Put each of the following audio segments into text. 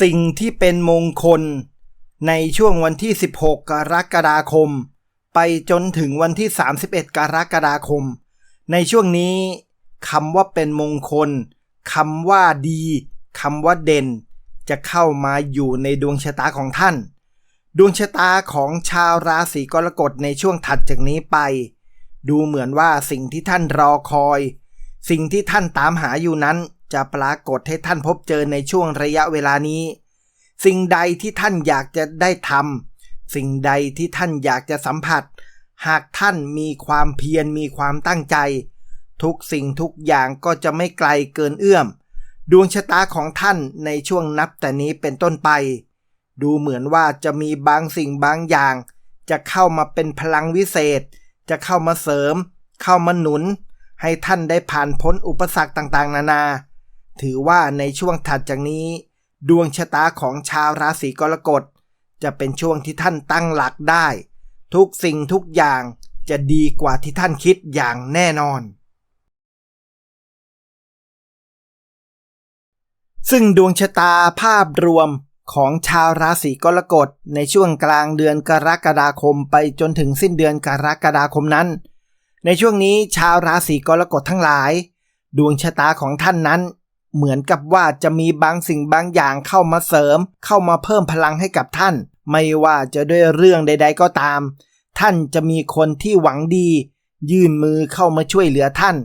สิ่งที่เป็นมงคล ในช่วงวันที่ 16 กรกฎาคม ไปจนถึงวันที่ 31 กรกฎาคม ในช่วงนี้คำว่าเป็นมงคลคำว่าดีคำว่าเด่น จะเข้ามาอยู่ในดวงชะตาของท่าน ดวงชะตาของชาวราศีกรกฎในช่วงถัดจากนี้ไป ดูเหมือนว่าสิ่งที่ท่านรอคอย สิ่งที่ท่านตามหาอยู่นั้น จะปรากฏให้ท่านพบเจอในช่วงระยะเวลานี้ สิ่งใดที่ท่านอยากจะได้ทำสิ่งใดที่ท่านอยากจะสัมผัส หากท่านมีความเพียรมีความตั้งใจ ทุกสิ่งทุกอย่างก็จะไม่ไกลเกินเอื้อม ดวงชะตาของท่านในช่วงนับแต่นี้เป็นต้นไป ดูเหมือนว่าจะมีบางสิ่งบางอย่าง จะเข้ามาเป็นพลังวิเศษ จะเข้ามาเสริม เข้ามาหนุนให้ท่านได้ผ่านพ้นอุปสรรคต่างๆ นานา ถือว่าในช่วงถัดจากนี้ ดวงชะตาของชาวราศีกรกฎ จะเป็นช่วงที่ท่านตั้งหลักได้ ทุกสิ่งทุกอย่างจะดีกว่าที่ท่านคิดอย่างแน่นอน ซึ่งดวงชะตาภาพรวมของชาวราศีกรกฎในช่วงกลางเดือนกรกฎาคมไปจนถึงสิ้นเดือนกรกฎาคมนั้น ในช่วงนี้ชาวราศีกรกฎทั้งหลาย ดวงชะตาของท่านนั้น เหมือนกับว่าจะมีบางสิ่งบางอย่างเข้ามาเสริม เข้ามาเพิ่มพลังให้กับท่าน ไม่ว่าจะด้วยเรื่องใด ๆ ก็ตาม ท่านจะมีคนที่หวังดี ยื่นมือเข้ามาช่วยเหลือท่าน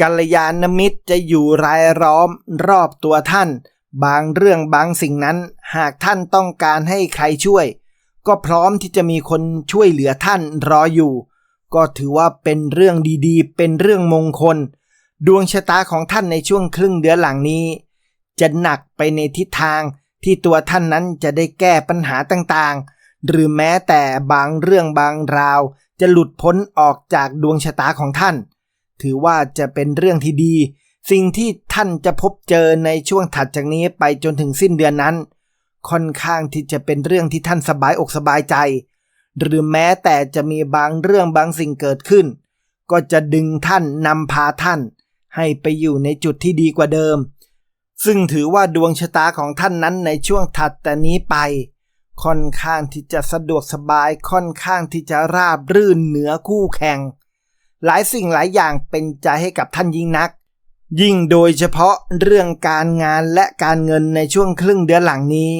กัลยาณมิตรจะอยู่รายล้อมรอบตัวท่าน บางเรื่องบางสิ่งนั้น หากท่านต้องการให้ใครช่วย ก็พร้อมที่จะมีคนช่วยเหลือท่านรออยู่ ก็ถือว่าเป็นเรื่องดีๆ เป็นเรื่องมงคล ดวงชะตาของท่านในช่วงครึ่งเดือนหลังนี้ จะหนักไปในทิศทางที่ตัวท่านนั้นจะได้แก้ปัญหาต่างๆ หรือแม้แต่บางเรื่องบางราว จะหลุดพ้นออกจากดวงชะตาของท่าน ถือว่าจะเป็นเรื่องที่ดี สิ่งที่ท่านจะพบเจอในช่วงถัดจากนี้ไปจนถึงสิ้นเดือนนั้น ค่อนข้างที่จะเป็นเรื่องที่ท่านสบายอกสบายใจ หรือแม้แต่จะมีบางเรื่องบางสิ่งเกิดขึ้น ก็จะดึงท่านนำพาท่าน ให้ไปอยู่ในจุดที่ดีกว่าเดิม ซึ่งถือว่าดวงชะตาของท่านนั้นในช่วงถัดแต่นี้ไป ค่อนข้างที่จะสะดวกสบายค่อนข้างที่จะราบรื่นเหนือคู่แข่ง หลายสิ่งหลายอย่างเป็นใจให้กับท่านยิ่งนัก ยิ่งโดยเฉพาะเรื่องการงานและการเงินในช่วงครึ่งเดือนหลังนี้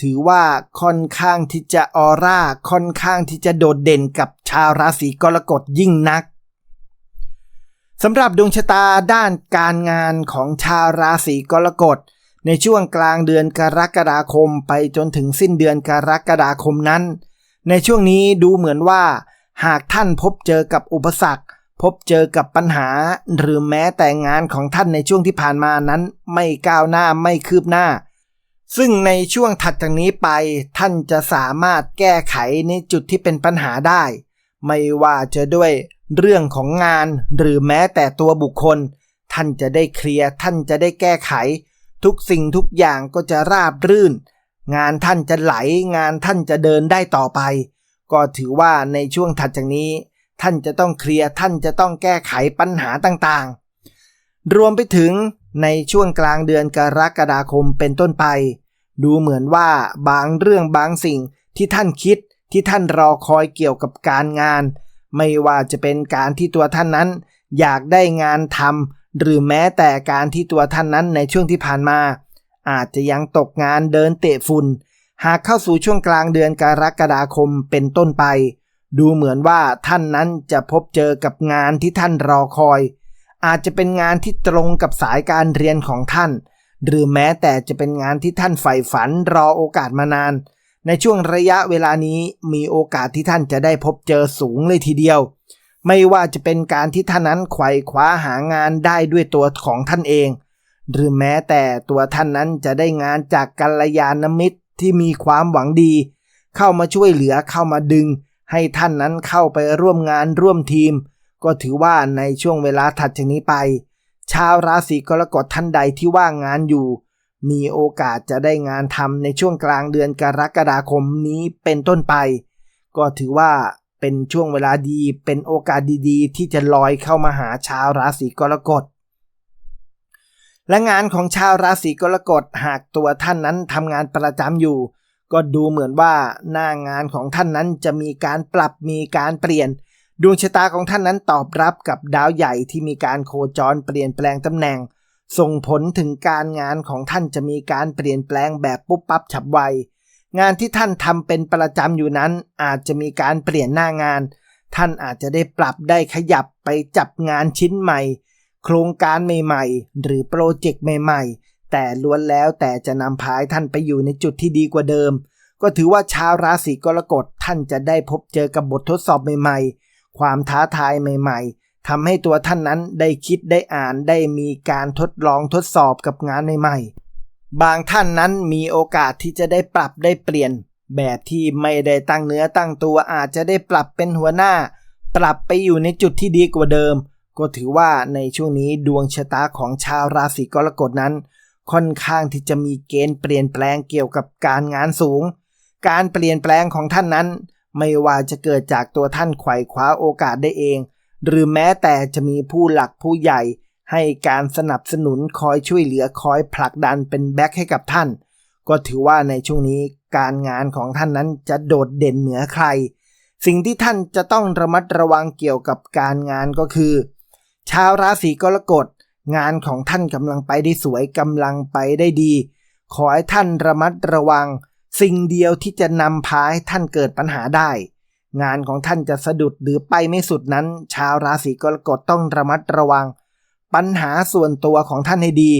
ถือว่าค่อนข้างที่จะออร่าค่อนข้างที่จะโดดเด่นกับชาวราศีกรกฎยิ่งนัก สำหรับดวงชะตาด้านการงานของชาวราศีกรกฎ ในช่วงกลางเดือนกรกฎาคมไปจนถึงสิ้นเดือนกรกฎาคมนั้น ในช่วงนี้ดูเหมือนว่า หากท่านพบเจอกับอุปสรรค พบเจอกับปัญหา หรือแม้แต่งานของท่านในช่วงที่ผ่านมานั้น ไม่ก้าวหน้าไม่คืบหน้า ซึ่งในช่วงถัดจากนี้ไป ท่านจะสามารถแก้ไขในจุดที่เป็นปัญหาได้ ไม่ว่าจะด้วย เรื่องของงานหรือแม้แต่ตัวบุคคล ท่านจะได้เคลียร์ท่านจะได้แก้ไข ทุกสิ่งทุกอย่างก็จะราบรื่น งานท่านจะไหล งานท่านจะเดินได้ต่อไป ก็ถือว่าในช่วงถัดจากนี้ ท่านจะต้องเคลียร์ท่านจะต้องแก้ไขปัญหาต่างๆ รวมไปถึงในช่วงกลางเดือนกรกฎาคมเป็นต้นไป ดูเหมือนว่าบางเรื่องบางสิ่งที่ท่านคิดที่ท่านรอคอยเกี่ยวกับการงาน ไม่ว่าจะเป็นการที่ตัวท่านนั้น อยากได้งานทำหรือแม้แต่การที่ตัวท่านนั้นในช่วงที่ผ่านมา อาจจะยังตกงานเดินเตะฝุ่น หากเข้าสู่ช่วงกลางเดือนกรกฎาคมเป็นต้นไป ดูเหมือนว่าท่านนั้นจะพบเจอกับงานที่ท่านรอคอย อาจจะเป็นงานที่ตรงกับสายการเรียนของท่าน หรือแม้แต่จะเป็นงานที่ท่านใฝ่ฝันรอโอกาสมานาน ในช่วงระยะเวลานี้มีโอกาสที่ท่านจะได้พบเจอสูงเลยทีเดียว ไม่ว่าจะเป็นการที่ท่านนั้นไขว่คว้าหางานได้ด้วยตัวของท่านเอง หรือแม้แต่ตัวท่านนั้นจะได้งานจากกัลยาณมิตรที่มีความหวังดี เข้ามาช่วยเหลือเข้ามาดึง ให้ท่านนั้นเข้าไปร่วมงานร่วมทีม ก็ถือว่าในช่วงเวลาถัดจากนี้ไป ชาวราศีกรกฎท่านใดที่ว่างงานอยู่ มีโอกาสจะได้งานทำในช่วงกลางเดือนกรกฎาคมนี้เป็นต้นไป ก็ถือว่าเป็นช่วงเวลาดีเป็นโอกาสดีๆ ที่จะลอยเข้ามาหาชาวราศีกรกฎ และงานของชาวราศีกรกฎหากตัวท่านนั้นทำงานประจำอยู่ ก็ดูเหมือนว่าหน้างานของท่านนั้นจะมีการปรับมีการเปลี่ยน ดวงชะตาของท่านนั้นตอบรับกับดาวใหญ่ที่มีการโคจรเปลี่ยนแปลงตำแหน่ง ส่งผลถึงการงานของท่านจะมีการเปลี่ยนแปลงแบบปุ๊บปั๊บฉับไว งานที่ท่านทำเป็นประจำอยู่นั้น อาจจะมีการเปลี่ยนหน้างาน ท่านอาจจะได้ปรับได้ขยับไปจับงานชิ้นใหม่ โครงการใหม่ๆ หรือโปรเจกต์ใหม่ๆ แต่ล้วนแล้วแต่จะนำพายท่านไปอยู่ในจุดที่ดีกว่าเดิม ก็ถือว่าชาวราศีกรกฎท่านจะได้พบเจอกับบททดสอบใหม่ๆ ความท้าทายใหม่ๆ ทำให้ตัวท่านนั้นได้คิดได้อ่านได้มีการทดลองทดสอบกับงานใหม่ๆ บางท่านนั้นมีโอกาสที่จะได้ปรับได้เปลี่ยน แบบที่ไม่ได้ตั้งเนื้อตั้งตัวอาจจะได้ปรับเป็นหัวหน้า ปรับไปอยู่ในจุดที่ดีกว่าเดิม ก็ถือว่าในช่วงนี้ดวงชะตาของชาวราศีกรกฎนั้น ค่อนข้างที่จะมีเกณฑ์เปลี่ยนแปลงเกี่ยวกับการงานสูง การเปลี่ยนแปลงของท่านนั้น ไม่ว่าจะเกิดจากตัวท่านไขว่คว้าโอกาสได้เอง หรือแม้แต่จะมีผู้หลักผู้ใหญ่ ให้การสนับสนุนคอยช่วยเหลือคอยผลักดันเป็นแบ็คให้กับท่าน ก็ถือว่าในช่วงนี้การงานของท่านนั้นจะโดดเด่นเหนือใคร สิ่งที่ท่านจะต้องระมัดระวังเกี่ยวกับการงานก็คือ ชาวราศีกรกฎงานของท่านกำลังไปได้สวยกำลังไปได้ดี ขอให้ท่านระมัดระวัง สิ่งเดียวที่จะนำพาให้ท่านเกิดปัญหาได้ งานของท่านจะสะดุดหรือไปไม่สุดนั้น ชาวราศีกรกฎต้องระมัดระวัง ปัญหาส่วนตัวของท่านให้ดี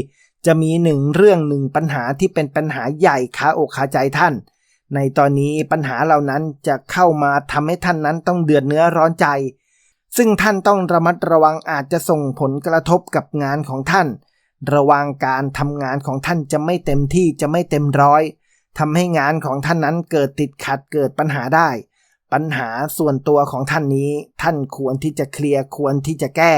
จะมีหนึ่งเรื่องหนึ่งปัญหาที่เป็นปัญหาใหญ่คาอกคาใจท่าน ในตอนนี้ปัญหาเหล่านั้นจะเข้ามาทำให้ท่านนั้นต้องเดือดเนื้อร้อนใจ ซึ่งท่านต้องระมัดระวังอาจจะส่งผลกระทบกับงานของท่าน ระวังการทำงานของท่านจะไม่เต็มที่จะไม่เต็มร้อยทำให้งานของท่านนั้นเกิดติดขัดเกิดปัญหาได้ ปัญหาส่วนตัวของท่านนี้ ท่านควรที่จะเคลียร์ควรที่จะแก้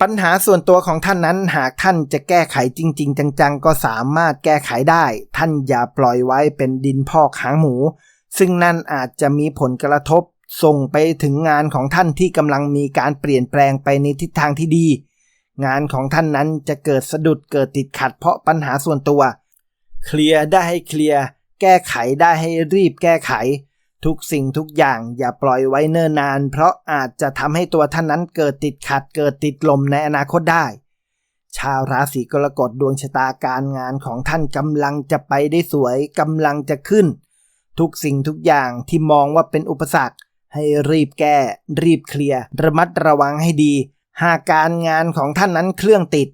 ปัญหาส่วนตัวของท่านนั้นหากท่านจะแก้ไขจริง ๆ จังๆ ก็สามารถแก้ไขได้ ท่านอย่าปล่อยไว้เป็นดินพอกหางหมู ซึ่งนั่นอาจจะมีผลกระทบ ส่งไปถึงงานของท่านที่กำลังมีการเปลี่ยนแปลงไปในทิศทางที่ดี งานของท่านนั้นจะเกิดสะดุดเกิดติดขัดเพราะปัญหาส่วนตัว เคลียร์ได้ให้เคลียร์แก้ไขได้ให้รีบแก้ไข ทุกสิ่งทุกอย่างอย่าปล่อยไว้เนิ่นนาน เพราะอาจจะทำให้ตัวท่านนั้นเกิดติดขัดเกิดติดลมในอนาคตได้ ชาวราศีกรกฎดวงชะตาการงานของท่านกำลังจะไปได้สวยกำลังจะขึ้น ทุกสิ่งทุกอย่างที่มองว่าเป็นอุปสรรค ให้รีบแก้ รีบเคลียร์ระมัดระวังให้ดี หากการงานของท่านนั้นเครื่องติด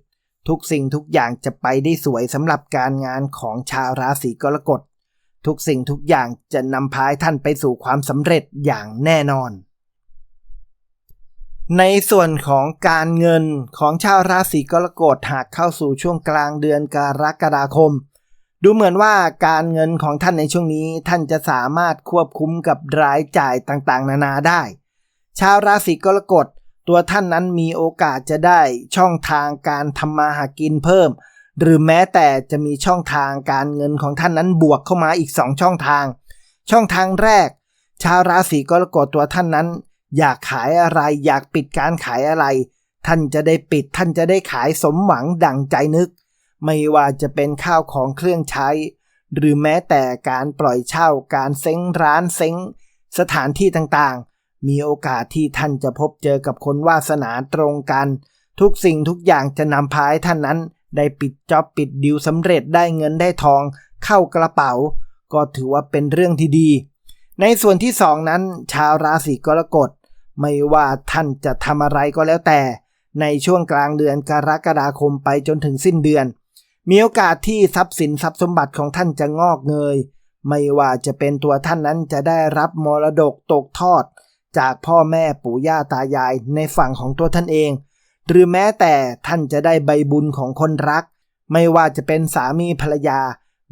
ทุกสิ่งทุกอย่างจะไปได้สวยสำหรับการงานของชาวราศีกรกฎ ทุกสิ่งทุกอย่างจะนำพาท่านไปสู่ความสำเร็จอย่างแน่นอน ในส่วนของการเงินของชาวราศีกรกฎหากเข้าสู่ช่วงกลางเดือนกรกฎาคม ดูเหมือนว่าการเงินของท่านในช่วงนี้ท่านจะสามารถควบคุมกับรายจ่ายต่างๆ นานาได้ ชาวราศีกรกฎตัวท่านนั้นมีโอกาสจะได้ช่องทางการทำมาหากินเพิ่ม หรือแม้แต่จะมีช่องทางการเงินของท่านนั้นบวกเข้ามาอีก 2 ช่องทาง ช่องทางแรก ชาวราศีกรกฎตัวท่านนั้น อยากขายอะไรอยากปิดการขายอะไร ท่านจะได้ปิดท่านจะได้ขายสมหวังดั่งใจนึก ไม่ว่าจะเป็นข้าวของเครื่องใช้ หรือแม้แต่การปล่อยเช่าการเซ้งร้านเซ้ง สถานที่ต่างๆ มีโอกาสที่ท่านจะพบเจอกับคนวาสนาตรงกัน ทุกสิ่งทุกอย่างจะนำพาให้ท่านนั้น ได้ปิดจ็อบปิดดิวสำเร็จได้เงินได้ทอง เข้ากระเป๋า ก็ถือว่าเป็นเรื่องที่ดี ในส่วนที่สองนั้น ชาวราศีกรกฎไม่ว่าท่านจะทำอะไรก็แล้วแต่ ในช่วงกลางเดือนกรกฎาคมไปจนถึงสิ้นเดือน มีโอกาสที่ทรัพย์สินทรัพย์สมบัติของท่านจะงอกเงย ไม่ว่าจะเป็นตัวท่านนั้นจะได้รับมรดกตกทอด จากพ่อแม่ปู่ย่าตายายในฝั่งของตัวท่านเอง หรือแม้แต่ท่านจะได้ใบบุญของคนรัก ไม่ว่าจะเป็นสามีภรรยา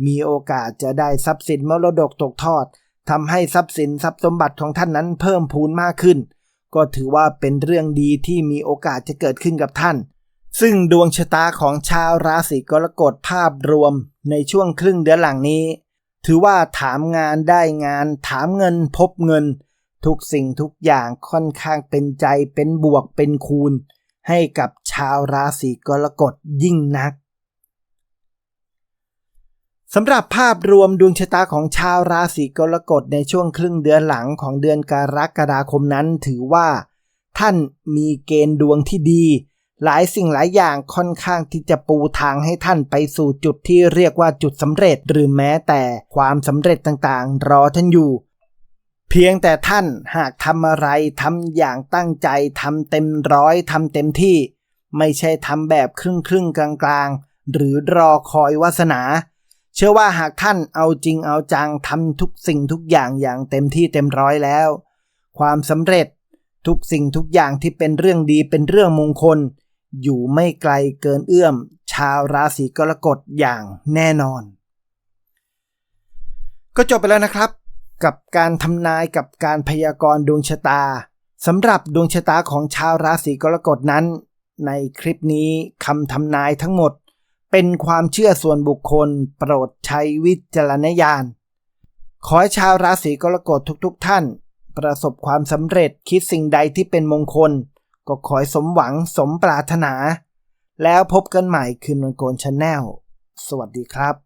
มีโอกาสจะได้ทรัพย์สินมรดกตกทอดทำให้ทรัพย์สินทรัพย์สมบัติของท่านนั้นเพิ่มพูนมากขึ้น ก็ถือว่าเป็นเรื่องดีที่มีโอกาสจะเกิดขึ้นกับท่าน ซึ่งดวงชะตาของชาวราศีกรกฎภาพรวมในช่วงครึ่งเดือนหลังนี้ ถือว่าถามงานได้งาน ถามเงินพบเงิน ทุกสิ่งทุกอย่างค่อนข้างเป็นใจเป็นบวกเป็นคูณ ให้กับชาวราศีกรกฎยิ่งนักสำหรับภาพรวมดวงชะตาของชาวราศีกรกฎในช่วงครึ่งเดือนหลังของเดือนกรกฎาคมนั้นถือว่า ท่านมีเกณฑ์ดวงที่ดี หลายสิ่งหลายอย่างค่อนข้างที่จะปูทางให้ท่านไปสู่จุดที่เรียกว่าจุดสำเร็จ หรือแม้แต่ความสำเร็จต่างๆ รอท่านอยู่ เพียงแต่ท่านหากทำอะไรทำอย่างตั้งใจทำเต็มร้อยทำเต็มที่ ไม่ใช่ทำแบบครึ่งครึ่งๆกลางหรือรอคอยวาสนา เชื่อว่าหากท่านเอาจริงเอาจังทำทุกสิ่งทุกอย่างอย่างเต็มที่เต็มร้อยแล้ว ความสำเร็จทุกสิ่งทุกอย่างที่เป็นเรื่องดีเป็นเรื่องมงคล อยู่ไม่ไกลเกินเอื้อม ชาวราศีกรกฎอย่างแน่นอน ก็จบไปแล้วนะครับ กับการทำนายกับการพยากรณ์ดวงชะตาสำหรับดวงชะตาของชาวราศีกรกฎนั้น ในคลิปนี้คำทำนายทั้งหมด เป็นความเชื่อส่วนบุคคล โปรดใช้วิจารณญาณ ขอให้ชาวราศีกรกฎทุกๆทท่าน ประสบความสำเร็จคิดสิ่งใดที่เป็นมงคล ก็ขอให้สมหวังสมปรารถนา แล้วพบกันใหม่คืนวันโกนชาแนลสวัสดีครับ